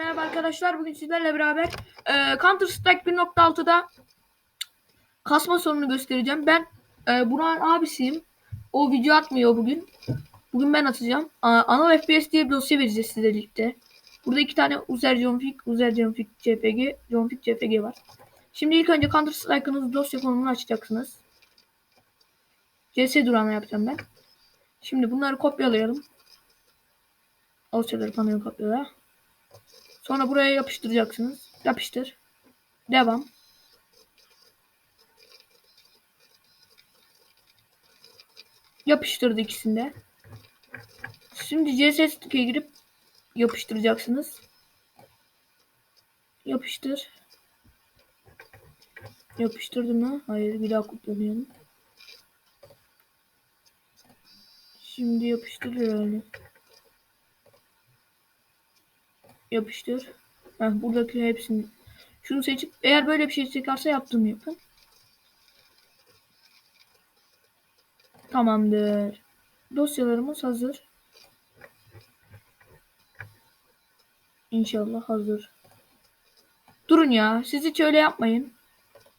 merhaba arkadaşlar. Bugün sizlerle beraber e, Counter Strike 1.6'da kasma sorununu göstereceğim. Ben e, Burak'ın abisiyim. O video atmıyor bugün. Bugün ben atacağım. A, Anal FPS diye bir dosya vereceğiz size birlikte. Burada iki tane Uzer Jonfik, Uzer Jonfik CPG, Jonfik CPG var. Şimdi ilk önce Counter Strike'ınız dosya konumunu açacaksınız. CS durağına yapacağım ben. Şimdi bunları kopyalayalım. Dosyaları panel kopyala. Sonra buraya yapıştıracaksınız. Yapıştır. Devam. Yapıştırdı ikisinde. Şimdi CSS stick'e girip yapıştıracaksınız. Yapıştır. Yapıştırdı mı? Hayır bir daha kopyalayalım. Şimdi yapıştırıyor öyle. Yapıştır. Heh, buradaki hepsini. Şunu seçip eğer böyle bir şey çıkarsa yaptığımı yapın. Tamamdır. Dosyalarımız hazır. İnşallah hazır. Durun ya. Siz hiç öyle yapmayın.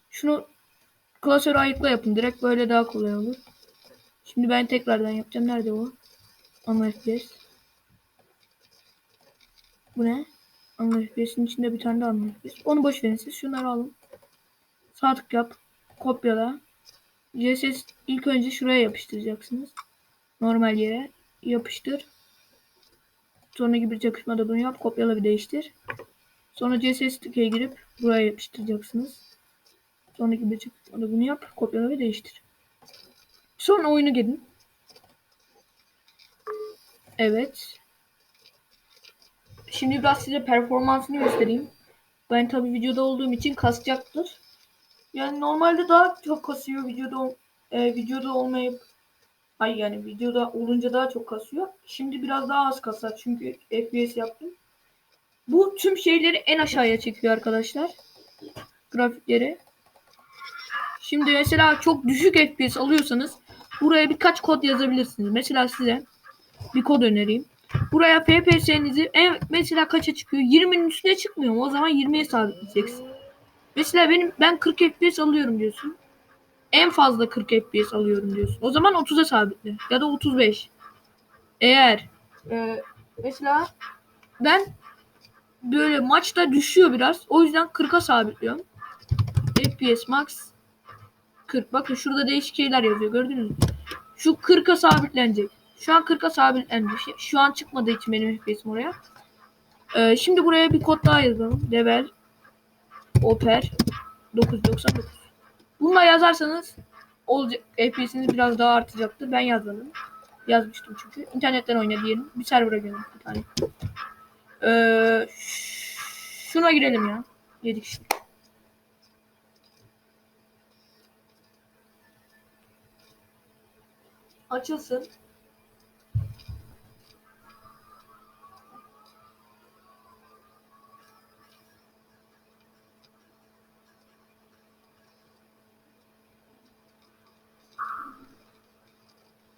Şunu klasöre ayıkla yapın. Direkt böyle daha kolay olur. Şimdi ben tekrardan yapacağım. Nerede o? Ana FPS. Bu ne? Ana FPS'in içinde bir tane ana FPS. Onu boş verin siz. Şunları alın. Sağ tık yap. Kopyala. CSS ilk önce şuraya yapıştıracaksınız. Normal yere. Yapıştır. Sonraki bir çakışmada bunu yap. Kopyala bir değiştir. Sonra CSS stick'e girip buraya yapıştıracaksınız. Sonraki bir çakışmada bunu yap. Kopyala ve değiştir. Sonra oyunu gelin. Evet. Şimdi biraz size performansını göstereyim. Ben tabi videoda olduğum için kasacaktır. Yani normalde daha çok kasıyor videoda e, videoda olmayıp hayır yani videoda olunca daha çok kasıyor. Şimdi biraz daha az kasar çünkü FPS yaptım. Bu tüm şeyleri en aşağıya çekiyor arkadaşlar. Grafikleri. Şimdi mesela çok düşük FPS alıyorsanız buraya birkaç kod yazabilirsiniz. Mesela size bir kod önereyim. Buraya FPS'nizi en mesela kaça çıkıyor? 20'nin üstüne çıkmıyor mu? O zaman 20'ye sabitleyeceksin. Mesela benim ben 40 FPS alıyorum diyorsun. En fazla 40 FPS alıyorum diyorsun. O zaman 30'a sabitle ya da 35. Eğer e, mesela ben böyle maçta düşüyor biraz. O yüzden 40'a sabitliyorum. FPS max 40. Bakın şurada değişik şeyler yazıyor. Gördünüz mü? Şu 40'a sabitlenecek. Şu an 40'a sabitlendi. Şu an çıkmadığı için benim FPS'im oraya. Ee, şimdi buraya bir kod daha yazalım. Level Oper 999. Bununla yazarsanız olacak FPS'iniz biraz daha artacaktır. Ben yazmadım. Yazmıştım çünkü. İnternetten oyna diyelim. Bir server'a girelim bir tane. Ee, şuna girelim ya. 7 kişi. Açılsın.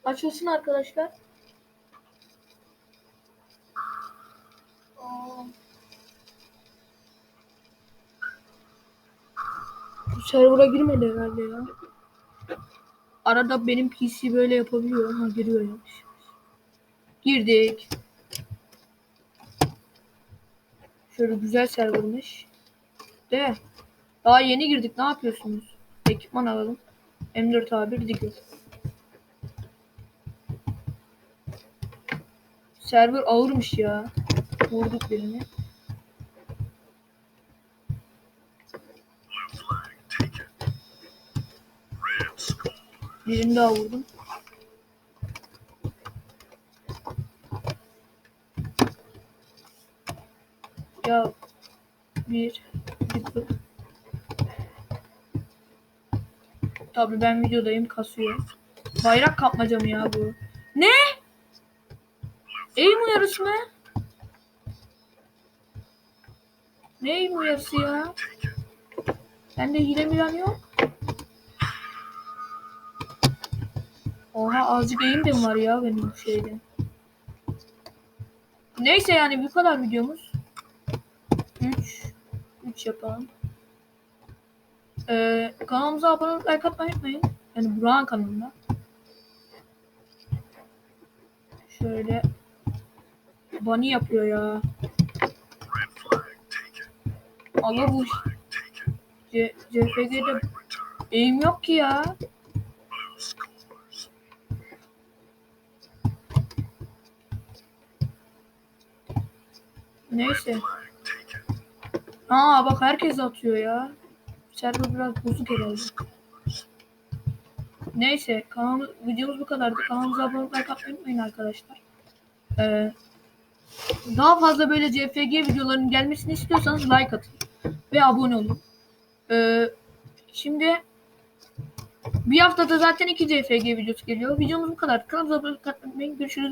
Açılsın arkadaşlar. Bu server'a girmedi herhalde ya. Arada benim PC böyle yapabiliyor. Ha giriyor yapmış. Girdik. Şöyle güzel servermış. De. Daha yeni girdik. Ne yapıyorsunuz? Ekipman alalım. M4 A1 Server ağırmış ya. Vurduk birini. Birini daha vurdum. Ya bir bir Tabii ben videodayım kasıyor. Bayrak kapmaca mı ya bu? Ne? Eğim uyarısı mı? Ne eğim uyarısı ya? Bende hile milan yok. Oha azıcık eğim de mi var ya benim şeyde? Neyse yani bu kadar videomuz. 3 3 yapalım. Ee, kanalımıza abone olup like atmayı unutmayın. Yani Burak'ın kanalına. Şöyle Bunny yapıyor ya. Allah bu C CFG'de eğim yok ki ya. Neyse. Aa bak herkes atıyor ya. Server biraz bozuk herhalde. Neyse kanalımız, videomuz bu kadardı. Kanalımıza abone olmayı unutmayın arkadaşlar. Ee, daha fazla böyle CFG videolarının gelmesini istiyorsanız like atın. Ve abone olun. Ee, şimdi bir haftada zaten iki CFG videosu geliyor. Videomuz bu kadar. Kanalımıza abone olmayı. Görüşürüz.